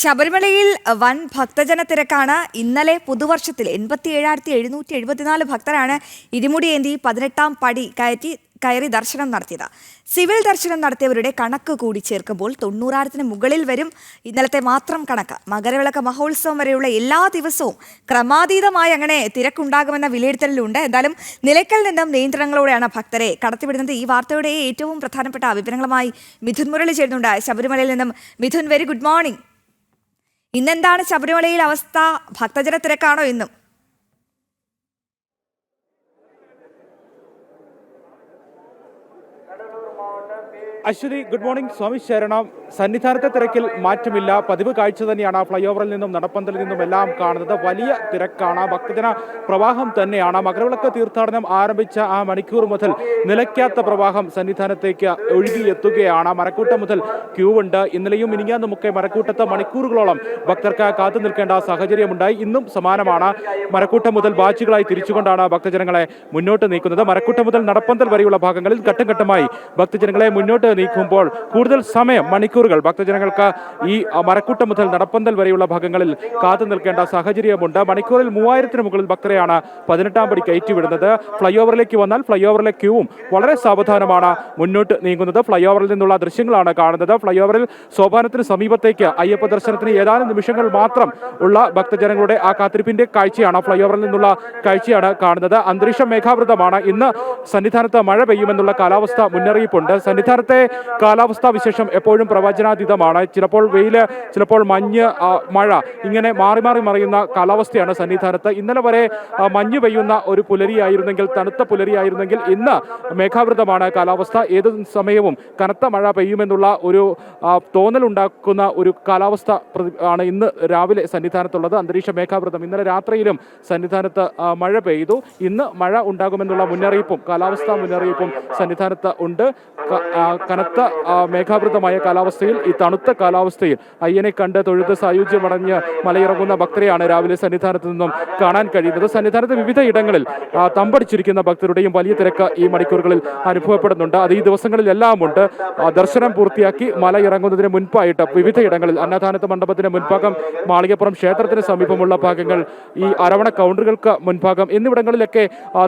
ശബരിമലയിൽ വൻ ഭക്തജന തിരക്കാണ്. ഇന്നലെ പുതുവർഷത്തിൽ എൺപത്തി ഏഴായിരത്തി എഴുന്നൂറ്റി എഴുപത്തിനാല് ഭക്തരാണ് ഇരുമുടിയേന്തി പതിനെട്ടാം പടി കയറ്റി കയറി ദർശനം നടത്തിയത്. സിവിൽ ദർശനം നടത്തിയവരുടെ കണക്ക് കൂടി ചേർക്കുമ്പോൾ തൊണ്ണൂറായിരത്തിന് മുകളിൽ വരും ഇന്നലത്തെ മാത്രം കണക്ക്. മകരവിളക്ക് മഹോത്സവം വരെയുള്ള എല്ലാ ദിവസവും ക്രമാതീതമായി അങ്ങനെ തിരക്കുണ്ടാകുമെന്ന വിലയിരുത്തലിലുണ്ട്. എന്തായാലും നിലയ്ക്കൽ നിന്നും നിയന്ത്രണങ്ങളോടെയാണ് ഭക്തരെ കടത്തിവിടുന്നത്. ഈ വാർത്തയുടെ ഏറ്റവും പ്രധാനപ്പെട്ട വിവരങ്ങളുമായി മിഥുൻ മുരളി ചേരുന്നുണ്ട്. ശബരിമലയിൽ നിന്നും മിഥുൻ വെരി ഗുഡ് മോർണിംഗ് ഇന്നെന്താണ് ശബരിമലയിൽ അവസ്ഥ? ഭക്തജന തിരക്കാണോ ഇന്നും? അശ്വതി ഗുഡ് മോർണിംഗ് സ്വാമി ശരണം സന്നിധാനത്തെ തിരക്കിൽ മാറ്റമില്ല. പതിവ് കാഴ്ച തന്നെയാണ്. ഫ്ലൈ ഓവറിൽ നിന്നും നടപ്പന്തലിൽ നിന്നും എല്ലാം കാണുന്നത്. വലിയ തിരക്കാണ്. ഭക്തജന പ്രവാഹം തന്നെയാണ്. മകരവിളക്ക് തീർത്ഥാടനം ആരംഭിച്ച ആ മണിക്കൂർ മുതൽ നിലയ്ക്കാത്ത പ്രവാഹം സന്നിധാനത്തേക്ക് ഒഴുകിയെത്തുകയാണ്. മരക്കൂട്ടം മുതൽ ക്യൂ ഉണ്ട്. ഇന്നലെയും ഇനിങ്ങാന്നുമൊക്കെ മരക്കൂട്ടത്ത് മണിക്കൂറുകളോളം ഭക്തർക്ക് കാത്തു നിൽക്കേണ്ട സാഹചര്യമുണ്ടായി. ഇന്നും സമാനമാണ്. മരക്കൂട്ടം മുതൽ ബാച്ചുകളായി തിരിച്ചുകൊണ്ടാണ് ഭക്തജനങ്ങളെ മുന്നോട്ട് നീക്കുന്നത്. മരക്കൂട്ടം മുതൽ നടപ്പന്തൽ വരെയുള്ള ഭാഗങ്ങളിൽ ഘട്ടം ഘട്ടമായി ഭക്തജനങ്ങളെ മുന്നോട്ട് നീക്കുമ്പോൾ കൂടുതൽ സമയം മണിക്കൂറുകൾ ഭക്തജനങ്ങൾക്ക് ഈ മരക്കൂട്ടം മുതൽ നടപ്പന്തൽ വരെയുള്ള ഭാഗങ്ങളിൽ കാത്തു നിൽക്കേണ്ട സാഹചര്യമുണ്ട്. മണിക്കൂറിൽ മൂവായിരത്തിന് മുകളിൽ ഭക്തരെയാണ് പതിനെട്ടാം പടി കയറ്റിവിടുന്നത്. ഫ്ലൈ ഓവറിലേക്ക് വന്നാൽ ഫ്ലൈ ഓവറിലെ ക്യൂവും വളരെ സാവധാനമാണ് മുന്നോട്ട് നീങ്ങുന്നത്. ഫ്ലൈ ഓവറിൽ നിന്നുള്ള ദൃശ്യങ്ങളാണ് കാണുന്നത്. ഫ്ലൈ ഓവറിൽ സോപാനത്തിന് സമീപത്തേക്ക് അയ്യപ്പ ദർശനത്തിന് ഏതാനും നിമിഷങ്ങൾ മാത്രം ഉള്ള ഭക്തജനങ്ങളുടെ ആ കാത്തിരിപ്പിന്റെ കാഴ്ചയാണ് ഫ്ലൈ ഓവറിൽ നിന്നുള്ള കാഴ്ചയാണ് കാണുന്നത്. അന്തരീക്ഷം മേഘാവൃതമാണ്. ഇന്ന് സന്നിധാനത്ത് മഴ പെയ്യുമെന്നുള്ള കാലാവസ്ഥ മുന്നറിയിപ്പുണ്ട്. സന്നിധാനത്തെ കാലാവസ്ഥാ വിശേഷം എപ്പോഴും പ്രവചനാതീതമാണ്. ചിലപ്പോൾ വെയിൽ ചിലപ്പോൾ മഞ്ഞ് മഴ ഇങ്ങനെ മാറി മാറി മറിയുന്ന കാലാവസ്ഥയാണ് സന്നിധാനത്ത്. ഇന്നലെ വരെ മഞ്ഞ് പെയ്യുന്ന ഒരു പുലരിയായിരുന്നെങ്കിൽ തണുത്ത പുലരിയായിരുന്നെങ്കിൽ ഇന്ന് മേഘാവൃതമാണ് കാലാവസ്ഥ. ഏത് സമയവും കനത്ത മഴ പെയ്യുമെന്നുള്ള ഒരു തോന്നലുണ്ടാക്കുന്ന ഒരു കാലാവസ്ഥ ആണ് ഇന്ന് രാവിലെ സന്നിധാനത്തുള്ളത്. അന്തരീക്ഷ മേഘാവൃതം. ഇന്നലെ രാത്രിയിലും സന്നിധാനത്ത് മഴ പെയ്തു. ഇന്ന് മഴ ഉണ്ടാകുമെന്നുള്ള മുന്നറിയിപ്പും കാലാവസ്ഥാ മുന്നറിയിപ്പും സന്നിധാനത്ത് ഉണ്ട്. കനത്ത മേഘാവൃതമായ കാലാവസ്ഥയിൽ ഈ തണുത്ത കാലാവസ്ഥയിൽ അയ്യനെ കണ്ട് തൊഴുത് സായുജ്യമടഞ്ഞ് മലയിറങ്ങുന്ന ഭക്തരെയാണ് രാവിലെ സന്നിധാനത്ത് നിന്നും കാണാൻ കഴിയുന്നത്. സന്നിധാനത്ത് വിവിധ ഇടങ്ങളിൽ തമ്പടിച്ചിരിക്കുന്ന ഭക്തരുടെയും വലിയ തിരക്ക് ഈ മണിക്കൂറുകളിൽ അനുഭവപ്പെടുന്നുണ്ട്. അത് ഈ ദിവസങ്ങളിലെല്ലാം ഉണ്ട് ദർശനം പൂർത്തിയാക്കി മല ഇറങ്ങുന്നതിന് മുൻപായിട്ട് വിവിധ ഇടങ്ങളിൽ അന്നദാനത്ത് മണ്ഡപത്തിന് മുൻഭാഗം മാളികപ്പുറം ക്ഷേത്രത്തിന് സമീപമുള്ള ഭാഗങ്ങൾ ഈ അരവണ കൗണ്ടറുകൾക്ക് മുൻഭാഗം എന്നിവിടങ്ങളിലൊക്കെ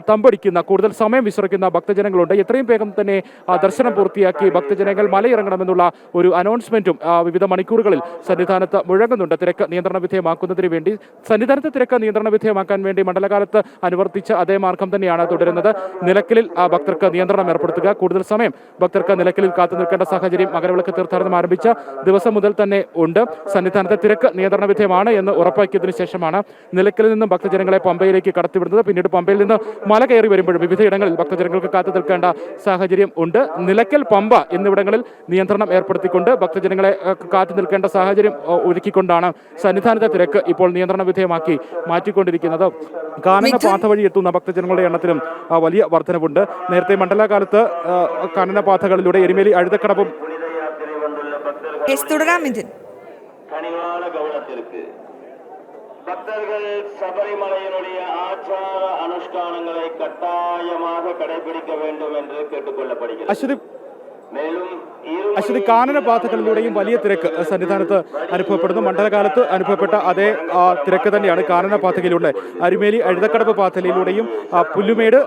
തമ്പടിക്കുന്ന കൂടുതൽ സമയം വിശ്രമിക്കുന്ന ഭക്തജനങ്ങളുണ്ട്. എത്രയും വേഗം തന്നെ ദർശനം പൂർത്തിയാക്കി ഭക്തജനങ്ങൾ മലയിറങ്ങണമെന്നുള്ള ഒരു അനൗൺസ്മെന്റും വിവിധ മണിക്കൂറുകളിൽ സന്നിധാനത്ത് മുഴങ്ങുന്നുണ്ട്. തിരക്ക് നിയന്ത്രണ വിധേയമാക്കുന്നതിന് വേണ്ടി സന്നിധാനത്തെ തിരക്ക് നിയന്ത്രണ വിധേയമാക്കാൻ വേണ്ടി മണ്ഡലകാലത്ത് അനുവർത്തിച്ച അതേ മാർഗം തന്നെയാണ് തുടരുന്നത്. നിലയ്ക്കലിൽ ആ, ഭക്തർക്ക് നിയന്ത്രണം ഏർപ്പെടുത്തുക കൂടുതൽ സമയം ഭക്തർക്ക് നിലയ്ക്കലിൽ കാത്തു നിൽക്കേണ്ട സാഹചര്യം മകരവിളക്ക് തീർത്ഥാടനം ആരംഭിച്ച ദിവസം മുതൽ തന്നെ ഉണ്ട്. സന്നിധാനത്തെ തിരക്ക് നിയന്ത്രണ വിധേയമാണ് എന്ന് ഉറപ്പാക്കിയതിനു ശേഷമാണ് നിലയ്ക്കലിൽ നിന്നും ഭക്തജനങ്ങളെ പമ്പയിലേക്ക് കടത്തിവിടുന്നത്. പിന്നീട് പമ്പയിൽ നിന്ന് മല കയറി വരുമ്പോഴും വിവിധയിടങ്ങളിൽ ഭക്തജനങ്ങൾക്ക് കാത്തു നിൽക്കേണ്ട സാഹചര്യം ഉണ്ട്. നിലക്കൽ പമ്പ എന്നിവിടങ്ങളിൽ നിയന്ത്രണം ഏർപ്പെടുത്തിക്കൊണ്ട് ഭക്തജനങ്ങളെ അഹ്, കാത്തു നിൽക്കേണ്ട സാഹചര്യം അഹ്, ഒരുക്കിക്കൊണ്ടാണ് സന്നിധാനത്തെ തിരക്ക് ഇപ്പോൾ നിയന്ത്രണ വിധേയമാക്കി മാറ്റിക്കൊണ്ടിരിക്കുന്നത് കാനന മിഥുൻ- പാത വഴി എത്തുന്ന ഭക്തജനങ്ങളുടെ എണ്ണത്തിലും ആ, വലിയ വർധനവുണ്ട് നേരത്തെ മണ്ഡലകാലത്ത് ആ, കാനന പാതകളിലൂടെ എരുമേലി അഴുതക്കടവും യെസ് തുടരാം മിഥുൻ கனிவான கவனத்திற்கு பக்தர்கள் சபரிமலையினுடைய ஆச்சார அனுஷ்டானங்களை கட்டாயமாக கடைபிடிக்க வேண்டும் என்று கேட்டுக்கொள்ளப்படுகிறது അശ്വതി மேலும் അശ്വതി കാനന പാതകളിലൂടെയും വലിയ തിരക്ക് സന്നിധാനത്ത് അനുഭവപ്പെടുന്നു. മണ്ഡലകാലത്ത് അനുഭവപ്പെട്ട അതേ തിരക്ക് തന്നെയാണ് കാനന പാതയിലൂടെ. അരുമേലി അഴുതക്കടവ് പാതയിലൂടെയും പുല്ലുമേട്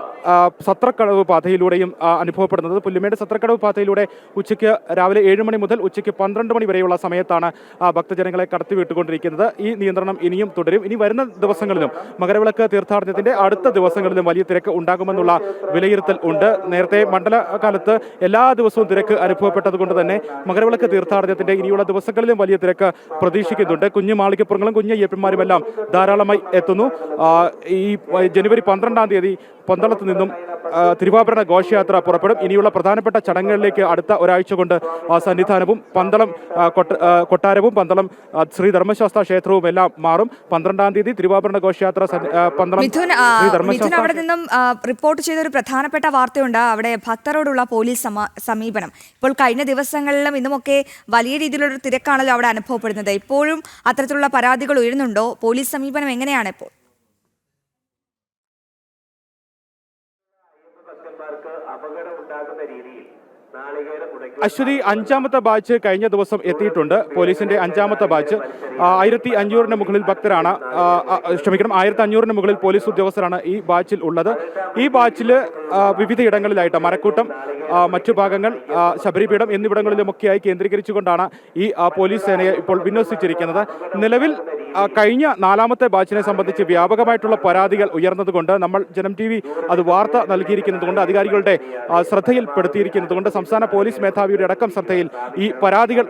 സത്രക്കടവ് പാതയിലൂടെയും അനുഭവപ്പെടുന്നത്. പുല്ലുമേട് സത്രക്കടവ് പാതയിലൂടെ ഉച്ചയ്ക്ക് രാവിലെ ഏഴ് മണി മുതൽ ഉച്ചയ്ക്ക് പന്ത്രണ്ട് മണി വരെയുള്ള സമയത്താണ് ഭക്തജനങ്ങളെ കടത്തിവിട്ടുകൊണ്ടിരിക്കുന്നത്. ഈ നിയന്ത്രണം ഇനിയും തുടരും. ഇനി വരുന്ന ദിവസങ്ങളിലും മകരവിളക്ക് തീർത്ഥാടനത്തിന്റെ അടുത്ത ദിവസങ്ങളിലും വലിയ തിരക്ക് ഉണ്ടാകുമെന്നുള്ള വിലയിരുത്തൽ ഉണ്ട്. നേരത്തെ മണ്ഡലകാലത്ത് എല്ലാ ദിവസവും തിരക്ക് അനുഭവപ്പെട്ടത് കൊണ്ട് തന്നെ മകരവിളക്ക് തീർത്ഥാടനത്തിന്റെ ഇനിയുള്ള ദിവസങ്ങളിലും വലിയ തിരക്ക് പ്രതീക്ഷിക്കുന്നുണ്ട്. കുഞ്ഞു മാളികപ്പുറങ്ങളും കുഞ്ഞു അയ്യപ്പന്മാരും എല്ലാം ധാരാളമായി എത്തുന്നു. ഈ ജനുവരി പന്ത്രണ്ടാം തീയതി പന്തളത്ത് നിന്നും തിരുവാഭരണ ഘോഷയാത്ര പുറപ്പെടും. ഇനിയുള്ള പ്രധാനപ്പെട്ട ചടങ്ങുകളിലേക്ക് അടുത്ത ഒരാഴ്ച കൊണ്ട് സന്നിധാനവും പന്തളം കൊട്ടാരവും പന്തളം ശ്രീ ധർമ്മശാസ്ത്ര ക്ഷേത്രവും എല്ലാം മാറും. പന്ത്രണ്ടാം തീയതി തിരുവാഭരണ ഘോഷയാത്ര പന്തളം മിഥുൻ അവിടെ നിന്നും റിപ്പോർട്ട് ചെയ്ത ഒരു പ്രധാനപ്പെട്ട വാർത്തയുണ്ട്. അവിടെ ഭക്തരോടുള്ള പോലീസ് സമീപനം. ഇപ്പോൾ കഴിഞ്ഞ ദിവസങ്ങളിലും ഇന്നുമൊക്കെ വലിയ രീതിയിലുള്ള തിരക്കാണല്ലോ അവിടെ അനുഭവപ്പെടുന്നത്. ഇപ്പോഴും അത്തരത്തിലുള്ള പരാതികൾ ഉയരുന്നുണ്ടോ? പോലീസ് സമീപനം എങ്ങനെയാണ് ഇപ്പോൾ? അശ്വതി അഞ്ചാമത്തെ ബാച്ച് കഴിഞ്ഞ ദിവസം എത്തിയിട്ടുണ്ട്. പോലീസിന്റെ അഞ്ചാമത്തെ ബാച്ച്. ആയിരത്തി അഞ്ഞൂറിന് മുകളിൽ ഭക്തരാണ്. ക്ഷമിക്കണം ആയിരത്തി അഞ്ഞൂറിന് മുകളിൽ പോലീസ് ഉദ്യോഗസ്ഥരാണ് ഈ ബാച്ചിൽ ഉള്ളത്. ഈ ബാച്ചിൽ വിവിധ ഇടങ്ങളിലായിട്ട് മരക്കൂട്ടം മറ്റു ഭാഗങ്ങൾ ശബരിപീഠം എന്നിവിടങ്ങളിലുമൊക്കെയായി കേന്ദ്രീകരിച്ചുകൊണ്ടാണ് ഈ പോലീസ് സേനയെ ഇപ്പോൾ വിന്യസിച്ചിരിക്കുന്നത്. നിലവിൽ കഴിഞ്ഞ നാലാമത്തെ ബാച്ചിനെ സംബന്ധിച്ച് വ്യാപകമായിട്ടുള്ള പരാതികൾ ഉയർന്നതുകൊണ്ട് നമ്മൾ ജനം ടി വി അത് വാർത്ത നൽകിയിരിക്കുന്നതുകൊണ്ട് അധികാരികളുടെ ശ്രദ്ധയിൽപ്പെടുത്തിയിരിക്കുന്നതുകൊണ്ട് സംസ്ഥാന പോലീസ് മേധാവിയുടെ അടക്കം ശ്രദ്ധയിൽ ഈ പരാതികൾ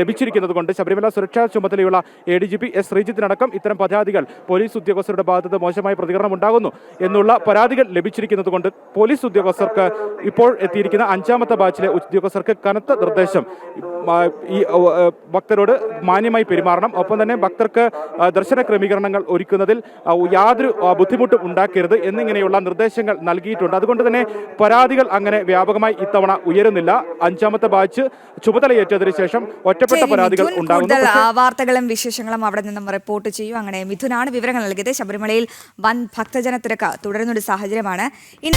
ലഭിച്ചിരിക്കുന്നതുകൊണ്ട് ശബരിമല സുരക്ഷാ ചുമതലയുള്ള A D G P S ശ്രീജിത്തിനടക്കം ഇത്തരം പരാതികൾ പോലീസ് ഉദ്യോഗസ്ഥരുടെ ഭാഗത്ത് മോശമായ പ്രതികരണം ഉണ്ടാകുന്നു എന്നുള്ള പരാതികൾ ലഭിച്ചിരിക്കുന്നതുകൊണ്ട് പോലീസ് ഉദ്യോഗസ്ഥർക്ക് ഇപ്പോൾ എത്തിയിരിക്കുന്ന അഞ്ചാമത്തെ ബാച്ചിലെ ഉദ്യോഗസ്ഥർക്ക് കനത്ത നിർദ്ദേശം. ഈ ഭക്തരോട് മാന്യമായി പെരുമാറണം. ഒപ്പം തന്നെ ഭക്തർക്ക് ദർശന ക്രമീകരണങ്ങൾ ഒരുക്കുന്നതിൽ യാതൊരു ബുദ്ധിമുട്ടും ഉണ്ടാക്കരുത് എന്നിങ്ങനെയുള്ള നിർദ്ദേശങ്ങൾ നൽകിയിട്ടുണ്ട്. അതുകൊണ്ട് തന്നെ പരാതികൾ അങ്ങനെ വ്യാപകമായി ഇത്തവണ ഉയരുന്നില്ല. അഞ്ചാമത്തെ ബാച്ച് ചുമതലയേറ്റതിനു ശേഷം ഒറ്റപ്പെട്ട പരാതികൾ. ഉണ്ടാകുന്നു. വാർത്തകളും വിശേഷങ്ങളും അവിടെ നിന്നും റിപ്പോർട്ട് ചെയ്യും. അങ്ങനെ മിഥുനാണ് വിവരങ്ങൾ നൽകിയത്. ശബരിമലയിൽ വൻ ഭക്തജന തിരക്ക് തുടരുന്നൊരു സാഹചര്യമാണ് ഇനി